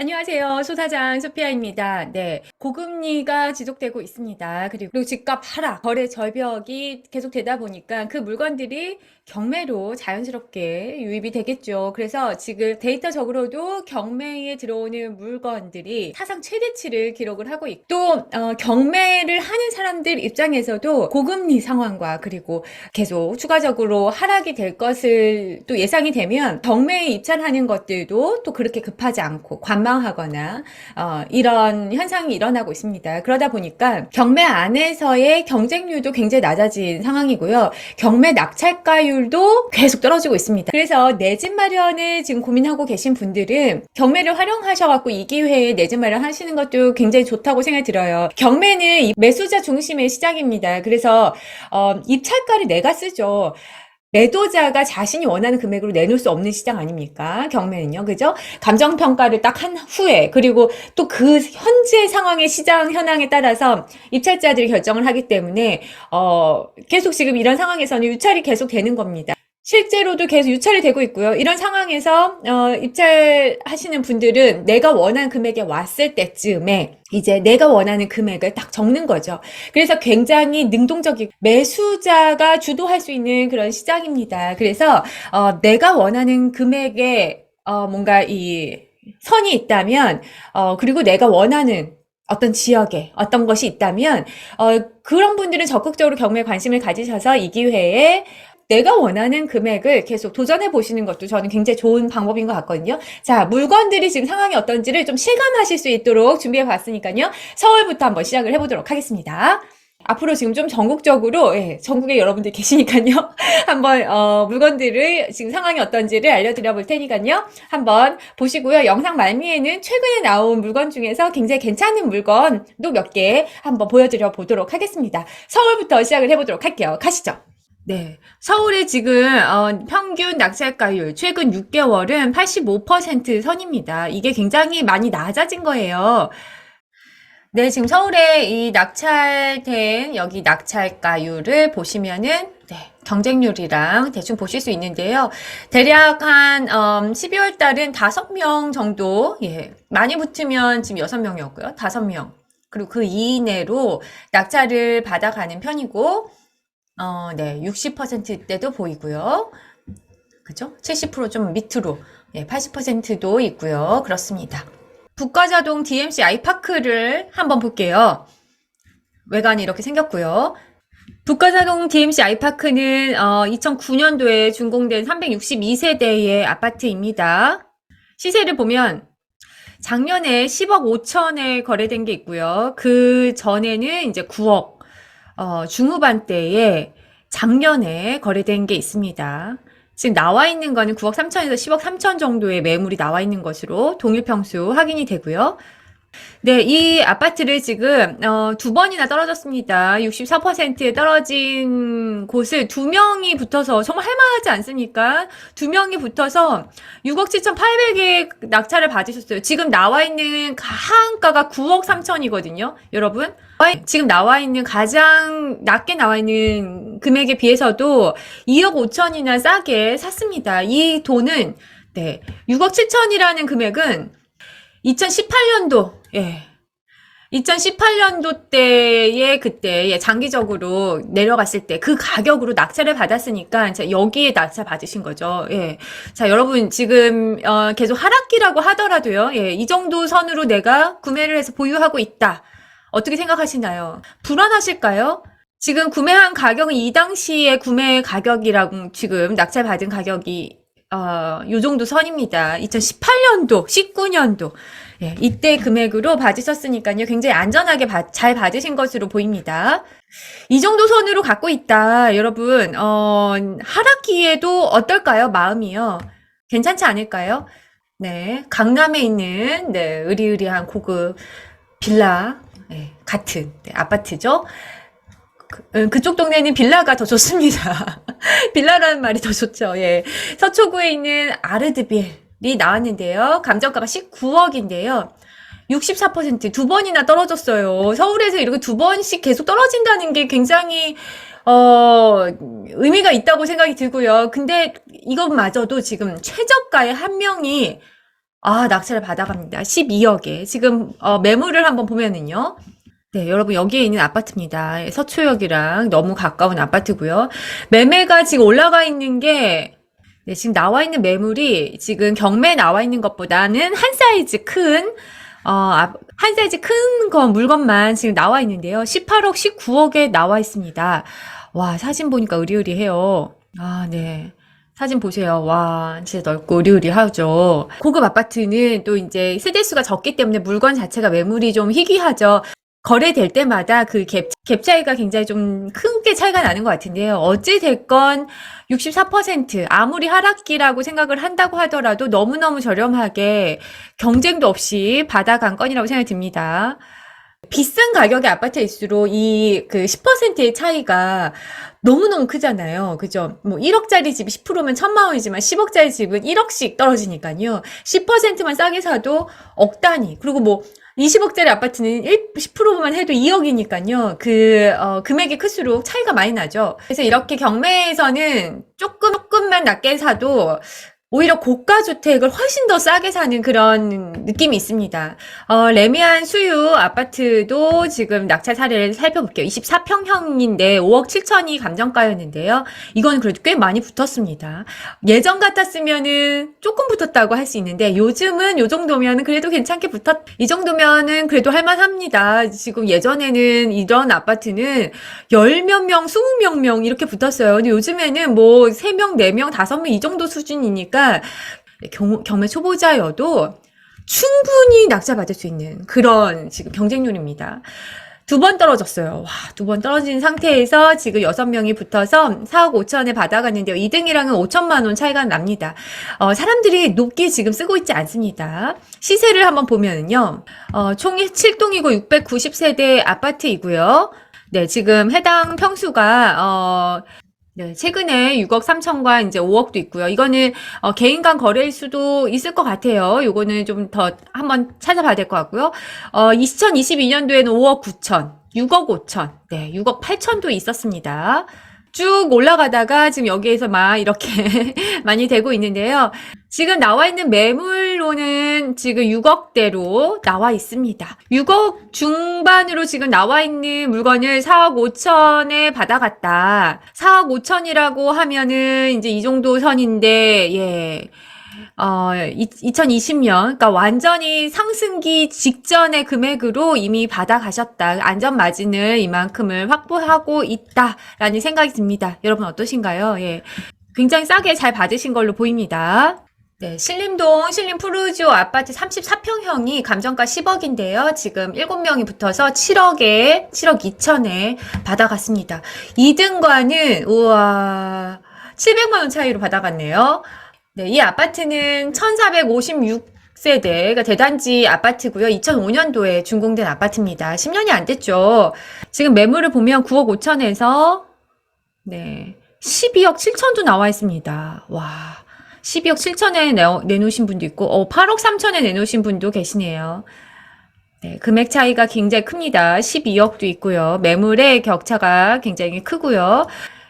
안녕하세요. 소사장 소피아입니다. 네. 고금리가 지속되고 있습니다. 그리고 집값 하락, 거래 절벽이 계속되다 보니까 그 물건들이 경매로 자연스럽게 유입이 되겠죠. 그래서 지금 데이터적으로도 경매에 들어오는 물건들이 사상 최대치를 기록을 하고 있고 또 어, 경매를 하는 사람들 입장에서도 고금리 상황과 그리고 계속 추가적으로 하락이 될 것을 또 예상이 되면 경매에 입찰하는 것들도 또 그렇게 급하지 않고 관망하거나 어, 이런 현상이 일어나고 있습니다. 그러다 보니까 경매 안에서의 경쟁률도 굉장히 낮아진 상황이고요. 경매 낙찰가율 도 계속 떨어지고 있습니다. 그래서 내 집 마련을 지금 고민하고 계신 분들은 경매를 활용하셔갖고 이 기회에 내 집 마련 하시는 것도 굉장히 좋다고 생각이 들어요. 경매는 이 매수자 중심의 시장입니다. 그래서 어, 입찰가를 내가 쓰죠. 매도자가 자신이 원하는 금액으로 내놓을 수 없는 시장 아닙니까? 경매는요. 그죠? 감정평가를 딱 한 후에, 그리고 또 그 현재 상황의 시장 현황에 따라서 입찰자들이 결정을 하기 때문에, 어, 계속 지금 이런 상황에서는 유찰이 계속 되는 겁니다. 실제로도 계속 유찰이 되고 있고요. 이런 상황에서 어, 입찰하시는 분들은 내가 원하는 금액에 왔을 때쯤에 이제 내가 원하는 금액을 딱 적는 거죠. 그래서 굉장히 능동적이고 매수자가 주도할 수 있는 그런 시장입니다. 그래서 어, 내가 원하는 금액에 어, 뭔가 이 선이 있다면 어, 그리고 내가 원하는 어떤 지역에 어떤 것이 있다면 어, 그런 분들은 적극적으로 경매에 관심을 가지셔서 이 기회에 내가 원하는 금액을 계속 도전해 보시는 것도 저는 굉장히 좋은 방법인 것 같거든요. 자, 물건들이 지금 상황이 어떤지를 좀 실감하실 수 있도록 준비해 봤으니까요. 서울부터 한번 시작을 해보도록 하겠습니다. 앞으로 지금 좀 전국적으로, 예, 전국에 여러분들 계시니까요. 한번, 어, 물건들을 지금 상황이 어떤지를 알려드려 볼 테니까요. 한번 보시고요. 영상 말미에는 최근에 나온 물건 중에서 굉장히 괜찮은 물건도 몇 개 한번 보여드려 보도록 하겠습니다. 서울부터 시작을 해보도록 할게요. 가시죠. 네. 서울의 지금 어, 평균 낙찰가율 최근 6개월은 85% 선입니다. 이게 굉장히 많이 낮아진 거예요. 네, 지금 서울의 이 낙찰된 여기 낙찰가율을 보시면은 네, 경쟁률이랑 대충 보실 수 있는데요. 대략 한 음, 12월 달은 5명 정도, 예, 많이 붙으면 지금 6명이었고요. 5명. 그리고 그 이내로 낙찰을 받아가는 편이고 어, 네, 60%대도 보이고요. 그죠? 70%좀 밑으로, 예, 80%도 있고요. 그렇습니다. 북가자동 DMC 아이파크를 한번 볼게요. 외관이 이렇게 생겼고요. 북가자동 DMC 아이파크는 어, 2009년도에 준공된 362세대의 아파트입니다. 시세를 보면 작년에 10억 5천에 거래된 게 있고요. 그 전에는 이제 9억 어, 중후반 대에 작년에 거래된 게 있습니다. 지금 나와 있는 거는 9억 3천에서 10억 3천 정도의 매물이 나와 있는 것으로 동일 평수 확인이 되고요. 네, 이 아파트를 지금 어, 두 번이나 떨어졌습니다. 64%에 떨어진 곳을 두 명이 붙어서 정말 할만하지 않습니까? 두 명이 붙어서 6억 7,800에 낙찰을 받으셨어요. 지금 나와 있는 하한가가 9억 3천이거든요. 여러분. 지금 나와 있는 가장 낮게 나와 있는 금액에 비해서도 2억 5천이나 싸게 샀습니다. 이 돈은 네, 6억 7천이라는 금액은 2018년도, 예. 2018년도 때에 그때 예, 장기적으로 내려갔을 때 그 가격으로 낙찰을 받았으니까 자, 여기에 낙찰 받으신 거죠. 예. 자, 여러분 지금 어, 계속 하락기라고 하더라도요. 예, 이 정도 선으로 내가 구매를 해서 보유하고 있다. 어떻게 생각하시나요? 불안하실까요? 지금 구매한 가격은 이 당시의 구매 가격이랑 지금 낙찰 받은 가격이 어, 요 정도 선입니다. 2018년도, 19년도. 예, 이때 금액으로 받으셨으니까요. 굉장히 안전하게 받- 잘 받으신 것으로 보입니다. 이 정도 선으로 갖고 있다. 여러분, 어, 하락기에도 어떨까요? 마음이요. 괜찮지 않을까요? 네, 강남에 있는, 네, 의리의리한 고급 빌라, 네, 같은, 네, 아파트죠. 그, 음, 그쪽 동네는 빌라가 더 좋습니다. 빌라라는 말이 더 좋죠. 예. 서초구에 있는 아르드빌이 나왔는데요. 감정가가 19억인데요. 64%두 번이나 떨어졌어요. 서울에서 이렇게 두 번씩 계속 떨어진다는 게 굉장히 어, 의미가 있다고 생각이 들고요. 근데 이것마저도 지금 최저가의 한 명이 아, 낙찰을 받아갑니다. 12억에. 지금, 어, 매물을 한번 보면은요. 네, 여러분, 여기에 있는 아파트입니다. 서초역이랑 너무 가까운 아파트고요. 매매가 지금 올라가 있는 게, 네, 지금 나와 있는 매물이 지금 경매에 나와 있는 것보다는 한 사이즈 큰, 어, 아, 한 사이즈 큰 거, 물건만 지금 나와 있는데요. 18억, 19억에 나와 있습니다. 와, 사진 보니까 의리의리해요. 아, 네. 사진 보세요. 와, 진짜 넓고 으리으리하죠. 고급 아파트는 또 이제 세대수가 적기 때문에 물건 자체가 매물이 좀 희귀하죠. 거래될 때마다 그 갭, 갭 차이가 굉장히 좀 크게 차이가 나는 것 같은데요. 어찌됐건 64% 아무리 하락기라고 생각을 한다고 하더라도 너무너무 저렴하게 경쟁도 없이 받아간 건이라고 생각이 듭니다. 비싼 가격의 아파트일수록 이 그 10%의 차이가 너무너무 크잖아요. 그죠? 뭐 1억짜리 집이 10%면 천만 원이지만 10억짜리 집은 1억씩 떨어지니까요. 10%만 싸게 사도 억 단위. 그리고 뭐 20억짜리 아파트는 1, 10%만 해도 2억이니까요. 그, 어, 금액이 클수록 차이가 많이 나죠. 그래서 이렇게 경매에서는 조금, 조금만 낮게 사도 오히려 고가 주택을 훨씬 더 싸게 사는 그런 느낌이 있습니다. 어, 레미안 수유 아파트도 지금 낙찰 사례를 살펴볼게요. 24평형인데 5억 7천이 감정가였는데요. 이건 그래도 꽤 많이 붙었습니다. 예전 같았으면은 조금 붙었다고 할 수 있는데 요즘은 요 정도면은 그래도 괜찮게 붙었, 이 정도면은 그래도 할만합니다. 지금 예전에는 이런 아파트는 열 몇 명, 스무 명 명 이렇게 붙었어요. 근데 요즘에는 뭐세 명, 네 명, 다섯 명이 정도 수준이 니까 경, 경매 초보자여도 충분히 낙찰받을 수 있는 그런 지금 경쟁률입니다. 두 번 떨어졌어요. 와, 두 번 떨어진 상태에서 지금 여섯 명이 붙어서 4억 5천에 받아갔는데요. 2등이랑은 5천만 원 차이가 납니다. 어, 사람들이 높게 지금 쓰고 있지 않습니다. 시세를 한번 보면은요. 어, 총 7동이고 690세대 아파트이고요. 네, 지금 해당 평수가 어, 네, 최근에 6억 3천과 이제 5억도 있고요. 이거는 어, 개인 간 거래일 수도 있을 것 같아요. 요거는 좀 더 한번 찾아봐야 될 것 같고요. 어, 2022년도에는 5억 9천, 6억 5천, 네, 6억 8천도 있었습니다. 쭉 올라가다가 지금 여기에서 막 이렇게 많이 되고 있는데요. 지금 나와 있는 매물로는 지금 6억대로 나와 있습니다. 6억 중반으로 지금 나와 있는 물건을 4억 5천에 받아갔다. 4억 5천이라고 하면은 이제 이 정도 선인데, 예. 어, 2020년, 그러니까 완전히 상승기 직전의 금액으로 이미 받아가셨다. 안전 마진을 이만큼을 확보하고 있다라는 생각이 듭니다. 여러분 어떠신가요? 예. 굉장히 싸게 잘 받으신 걸로 보입니다. 네, 신림동 신림 푸르지오 아파트 34평형이 감정가 10억인데요. 지금 7명이 붙어서 7억에, 7억 2천에 받아갔습니다. 2등과는, 우와, 700만 원 차이로 받아갔네요. 네, 이 아파트는 1456 세대, 그러니까 대단지 아파트고요. 2005년도에 준공된 아파트입니다. 10년이 안 됐죠. 지금 매물을 보면 9억 5천에서, 네, 12억 7천도 나와 있습니다. 와. 12억 7천에 내 놓으신 분도 있고, 어, 8억 3천에 내놓으신 분도 계시네요. 네, 금액 차이가 굉장히 큽니다. 12억도 있고요. 매물의 격차가 굉장히 크고요.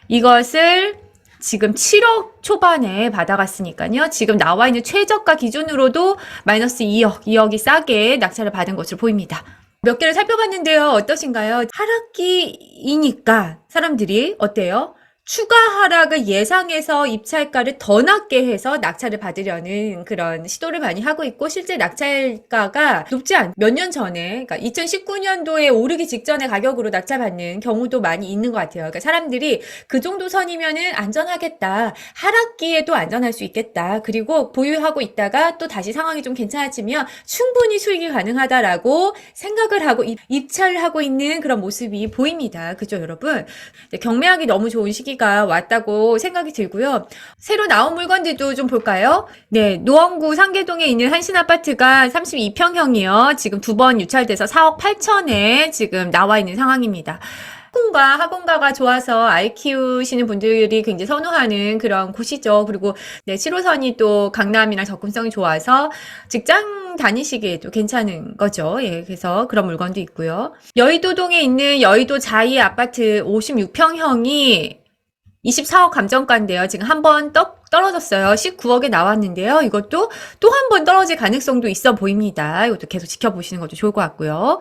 이것을 지금 7억 초반에 받아갔으니까요. 지금 나와 있는 최저가 기준으로도 마이너스 2억, 2억이 싸게 낙찰을 받은 것으로 보입니다. 몇 개를 살펴봤는데요. 어떠신가요? 하락기이니까 사람들이 어때요? 추가 하락을 예상해서 입찰가를 더 낮게 해서 낙찰을 받으려는 그런 시도를 많이 하고 있고 실제 낙찰가가 높지 않, 몇 년 전에, 그러니까 2019년도에 오르기 직전에 가격으로 낙찰받는 경우도 많이 있는 것 같아요. 그러니까 사람들이 그 정도 선이면은 안전하겠다. 하락기에도 안전할 수 있겠다. 그리고 보유하고 있다가 또 다시 상황이 좀 괜찮아지면 충분히 수익이 가능하다라고 생각을 하고 입, 입찰을 하고 있는 그런 모습이 보입니다. 그죠, 여러분? 네, 경매하기 너무 좋은 시기 가 왔다고 생각이 들고요. 새로 나온 물건들도 좀 볼까요? 네, 노원구 상계동에 있는 한신 아파트가 32평형이요. 지금 두 번 유찰돼서 4억 8천에 지금 나와 있는 상황입니다. 학군과 학원가가 좋아서 아이 키우시는 분들이 굉장히 선호하는 그런 곳이죠. 그리고 네, 7호선이 또 강남이랑 접근성이 좋아서 직장 다니시기에도 괜찮은 거죠. 예, 그래서 그런 물건도 있고요. 여의도동에 있는 여의도 자이 아파트 56평형이 24억 감정가인데요. 지금 한번떡 떨어졌어요. 19억에 나왔는데요. 이것도 또 한 번 떨어질 가능성도 있어 보입니다. 이것도 계속 지켜보시는 것도 좋을 것 같고요.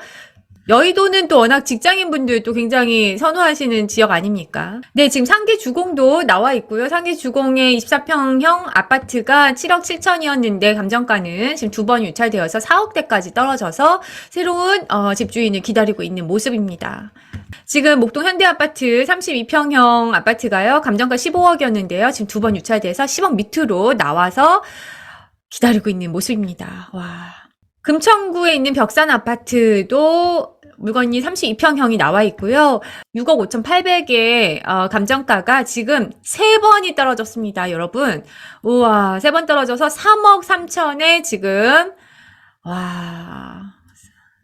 여의도는 또 워낙 직장인분들도 굉장히 선호하시는 지역 아닙니까? 네, 지금 상계 주공도 나와 있고요. 상계 주공의 24평형 아파트가 7억 7천이었는데 감정가는 지금 두 번 유찰되어서 4억대까지 떨어져서 새로운 어, 집주인을 기다리고 있는 모습입니다. 지금 목동 현대아파트 32평형 아파트가요. 감정가 15억이었는데요. 지금 두 번 유찰돼서 10억 밑으로 나와서 기다리고 있는 모습입니다. 와. 금천구에 있는 벽산 아파트도 물건이 32평형이 나와 있고요. 6억 5,800의 어, 감정가가 지금 세 번이 떨어졌습니다, 여러분. 우와, 세번 떨어져서 3억 3천에 지금 와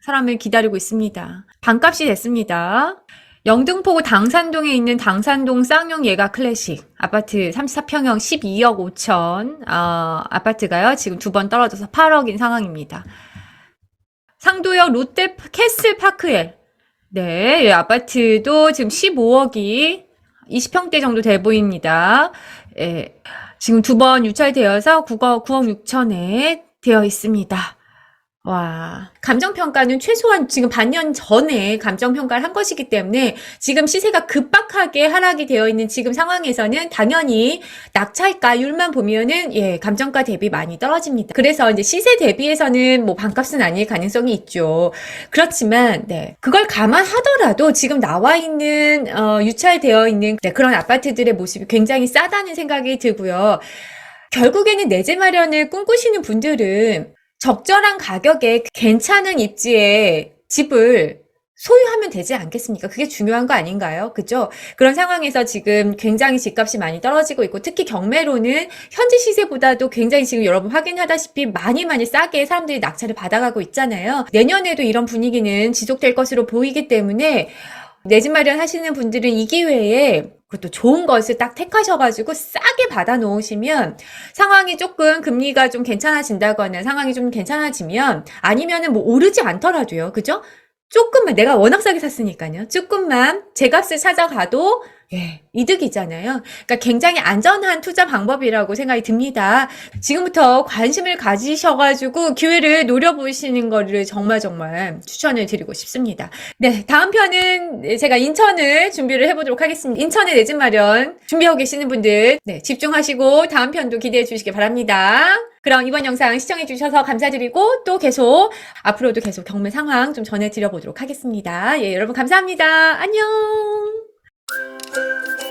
사람을 기다리고 있습니다. 반값이 됐습니다. 영등포구 당산동에 있는 당산동 쌍용 예가 클래식 아파트 34평형 12억 5천 어, 아파트가요 지금 두 번 떨어져서 8억인 상황입니다. 상도역 롯데 캐슬 파크엘 네, 이 아파트도 지금 15억이 20평대 정도 돼 보입니다. 예, 지금 두 번 유찰되어서 9억 9억 6천에 되어 있습니다. 와, 감정평가는 최소한 지금 반년 전에 감정평가를 한 것이기 때문에 지금 시세가 급박하게 하락이 되어 있는 지금 상황에서는 당연히 낙찰가율만 보면은 예, 감정가 대비 많이 떨어집니다. 그래서 이제 시세 대비해서는 뭐 반값은 아닐 가능성이 있죠. 그렇지만 네, 그걸 감안하더라도 지금 나와 있는 어, 유찰되어 있는 네, 그런 아파트들의 모습이 굉장히 싸다는 생각이 들고요. 결국에는 내집 마련을 꿈꾸시는 분들은 적절한 가격에 괜찮은 입지에 집을 소유하면 되지 않겠습니까? 그게 중요한 거 아닌가요? 그죠? 그런 상황에서 지금 굉장히 집값이 많이 떨어지고 있고, 특히 경매로는 현재 시세보다도 굉장히 지금 여러분 확인하다시피 많이 많이 싸게 사람들이 낙찰을 받아가고 있잖아요. 내년에도 이런 분위기는 지속될 것으로 보이기 때문에 내 집 마련 하시는 분들은 이 기회에 그것도 좋은 것을 딱 택하셔가지고 싸게 받아 놓으시면 상황이 조금 금리가 좀 괜찮아진다거나 상황이 좀 괜찮아지면 아니면은 뭐 오르지 않더라도요. 그죠? 조금만 내가 워낙 싸게 샀으니까요. 조금만 제 값을 찾아가도 예, 이득이잖아요. 그러니까 굉장히 안전한 투자 방법이라고 생각이 듭니다. 지금부터 관심을 가지셔가지고 기회를 노려보시는 거를 정말 정말 추천을 드리고 싶습니다. 네, 다음 편은 제가 인천을 준비를 해보도록 하겠습니다. 인천에 내집 마련 준비하고 계시는 분들 네, 집중하시고 다음 편도 기대해 주시기 바랍니다. 그럼 이번 영상 시청해 주셔서 감사드리고 또 계속 앞으로도 계속 경매 상황 좀 전해드려 보도록 하겠습니다. 예, 여러분 감사합니다. 안녕! Música